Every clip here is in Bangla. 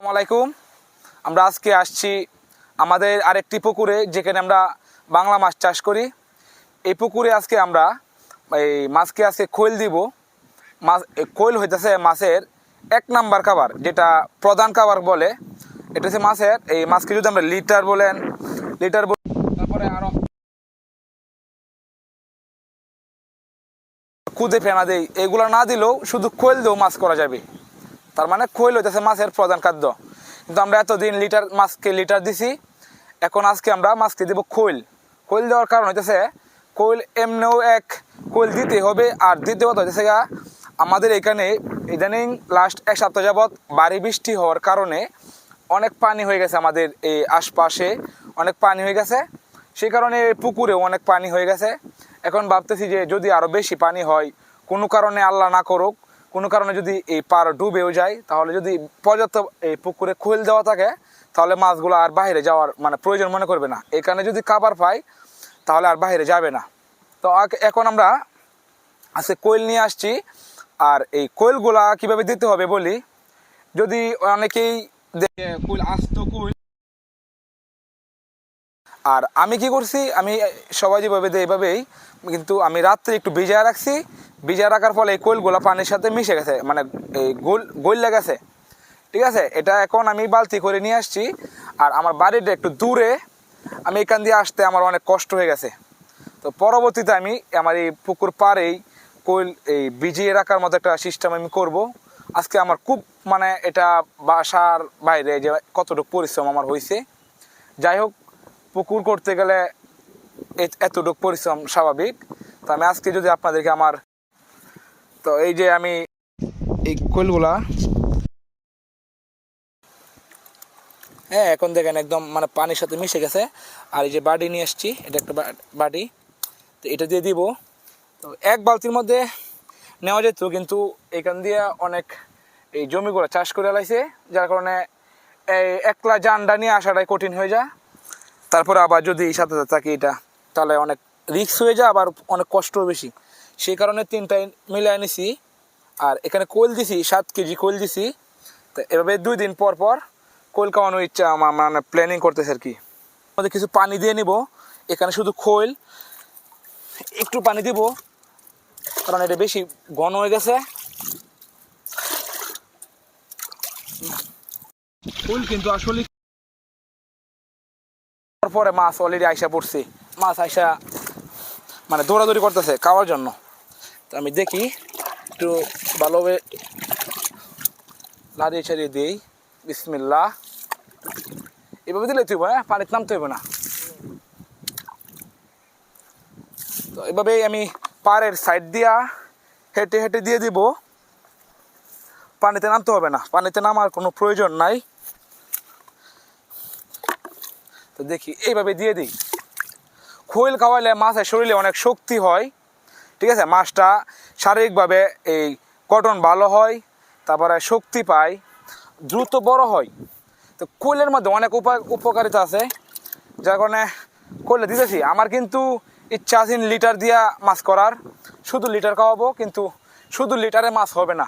আলাইকুম। আমরা আজকে আসছি আমাদের আরেকটি পুকুরে, যেখানে আমরা বাংলা মাছ চাষ করি। এই পুকুরে আজকে আমরা এই মাছকে আজকে খোল দিব। মাছ খোল হইতেছে মাছের এক নাম্বার খাবার, যেটা প্রধান খাবার বলে। এটা হচ্ছে মাছের, এই মাছকে যদি আমরা লিটার বলেন, লিটার তারপরে আরও খুদে ফেনা দেই, এগুলো না দিলেও শুধু খোল দিয়েও মাছ করা যাবে। তার মানে খৈল হইতেছে মাছের প্রধান খাদ্য। কিন্তু আমরা এতদিন লিটার মাছকে লিটার দিছি, এখন আজকে আমরা মাছকে দেবো খৈল। খৈল দেওয়ার কারণ হইতেছে, খৈল এমনিও এক খৈল দিতে হবে, আর দ্বিতীয় কথা হইতেছে গা, আমাদের এখানে ইদানিং লাস্ট এক সপ্তাহ যাবৎ বাড়ি বৃষ্টি হওয়ার কারণে অনেক পানি হয়ে গেছে আমাদের এই আশপাশে, অনেক পানি হয়ে গেছে। সেই কারণে পুকুরেও অনেক পানি হয়ে গেছে। এখন ভাবতেছি যে যদি আরও বেশি পানি হয়, কোনো কারণে আল্লাহ না করুক কোনো কারণে যদি এই পার ডুবেও যায়, তাহলে যদি পর্যাপ্ত এই পুকুরে খোল দেওয়া থাকে, তাহলে মাছগুলো আর বাইরে যাওয়ার মানে প্রয়োজন মনে করবে না। এখানে যদি কাবার পাই, তাহলে আর বাইরে যাবে না। তো এখন আমরা আজকে কোয়েল নিয়ে আসছি, আর এই কোয়েলগুলা কীভাবে দিতে হবে বলি, যদি অনেকেই দেখে কোয়েল আস্ত কোয়েল আর আমি কি করছি? আমি সবাই যেভাবে দেয় এভাবেই, কিন্তু আমি রাত্রে একটু ভিজায় রাখছি। ভিজায় রাখার ফলে এই কোয়েলগুলো পানির সাথে মিশে গেছে মানে এই গোল গোল গেছে। ঠিক আছে? এটা এখন আমি বালতি করে নিয়ে আসছি, আর আমার বাড়িটা একটু দূরে। আমি এখান দিয়ে আসতে আমার অনেক কষ্ট হয়ে গেছে। তো পরবর্তীতে আমি আমার এই পুকুর পাড়েই কোয়েল এই ভিজিয়ে রাখার মতো একটা সিস্টেম আমি করব। আজকে আমার খুব মানে এটা বাসার বাইরে যে কতটুকু পরিশ্রম আমার হয়েছে। যাই হোক পুকুর করতে গেলে এতটুকু পরিশ্রম স্বাভাবিক। তো আমি আজকে যদি আপনাদেরকে আমার তো এই যে আমি এই কোলগুলা হ্যাঁ এখন দেখেন একদম মানে পানির সাথে মিশে গেছে। আর এই যে বাড়ি নিয়ে এসছি এটা একটা বা- বাড়ি তো এটা দিয়ে দিব। তো এক বালতির মধ্যে নেওয়া যেত, কিন্তু এখান দিয়ে অনেক এই জমিগুলো চাষ করে লাইছে, যার কারণে এই একলা জানডা নিয়ে আসাটাই কঠিন হয়ে যায়। তারপরে আবার যদি এই সাথে থাকি এটা, তাহলে অনেক রিস্ক হয়ে যায়, আবার অনেক কষ্টও বেশি। সেই কারণে তিনটাই মিলে এনেছি আর এখানে কোল দিছি, সাত কেজি কোল দিছি। তো এভাবে দুই দিন পর পর কোল খাওয়ানোর ইচ্ছা আমার মানে প্ল্যানিং করতেছে আর কি। আমাদের কিছু পানি দিয়ে নিব। এখানে শুধু খোল একটু পানি দিব, কারণ এটা বেশি ঘন হয়ে গেছে। খোল কিন্তু আসলে পরে মাছ অলরেডি আইসা পড়ছে। মাছ আইসা মানে দৌড়াদৌড়ি করতেছে খাওয়ার জন্য। তো আমি দেখি, একটু ভালোভাবে লাড়িয়ে ছাড়িয়ে দিই। বিসমিল্লা এভাবে দিলে তুই হ্যাঁ? পানিতে নামতে হইব না। তো এভাবেই আমি পাড়ের সাইড দিয়া হেঁটে হেঁটে দিয়ে দিব। পানিতে নামতে হবে না। পানিতে নামার কোনো প্রয়োজন নাই। তো দেখি, এইভাবে দিয়ে দিই। খোল খাওয়াইলে মাছের শরীরে অনেক শক্তি হয়, ঠিক আছে? মাছটা শারীরিকভাবে এই কটন ভালো হয়, তারপরে শক্তি পায়, দ্রুত বড় হয়। তো কোয়েলের মধ্যে অনেক উপায় উপকারিতা আছে, যার কারণে কোয়েলে দিতেছি। আমার কিন্তু ইচ্ছা আছে লিটার দিয়া মাছ করার, শুধু লিটার খাওয়াবো, কিন্তু শুধু লিটারে মাছ হবে না।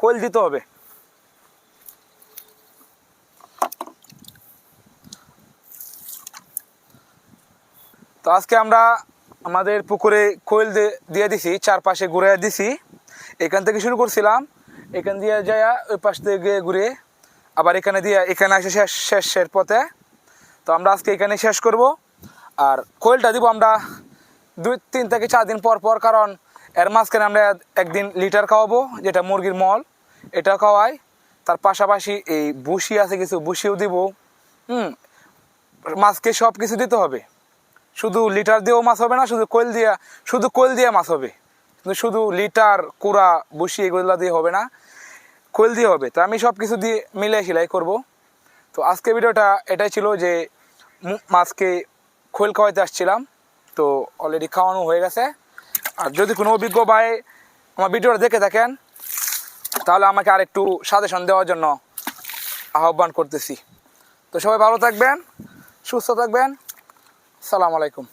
কোয়েল দিতে হবে। তো আজকে আমরা আমাদের পুকুরে কোয়েল দিয়ে দিছি, চারপাশে ঘুরে দিছি। এখান থেকে শুরু করছিলাম। এখান দিয়ে যায় ওই পাশ থেকে ঘুরে আবার এখানে দিয়ে এখানে আসে শেষ শেষের পথে। তো আমরা আজকে এখানে শেষ করব। আর কোয়েলটা দিব আমরা দুই তিন থেকে চার দিন পর পর, কারণ এর মাঝখানে আমরা একদিন লিটার খাওয়াবো, যেটা মুরগির মল। এটা খাওয়াই। তার পাশাপাশি এই বুসি আছে, কিছু বুসিও দিব। হুম, মাছকে সব কিছু দিতে হবে। শুধু লিটার দিয়েও মাছ হবে না, শুধু কোয়েল দিয়া, শুধু কোয়েল দিয়ে মাছ হবে। কিন্তু শুধু লিটার, কুড়া বসি এগুলো দিয়ে হবে না, কোয়েল দিয়ে হবে। তো আমি সব কিছু দিয়ে মিলে সেলাই করব। তো আজকে ভিডিওটা এটাই ছিল যে মাছকে খোল খাওয়াইতে আসছিলাম। তো অলরেডি খাওয়ানো হয়ে গেছে। আর যদি কোনো অভিজ্ঞ ভাই আমার ভিডিওটা দেখে থাকেন, তাহলে আমাকে আর একটু সাজেশন দেওয়ার জন্য আহ্বান করতেছি। তো সবাই ভালো থাকবেন, সুস্থ থাকবেন। সালাম আলাইকুম।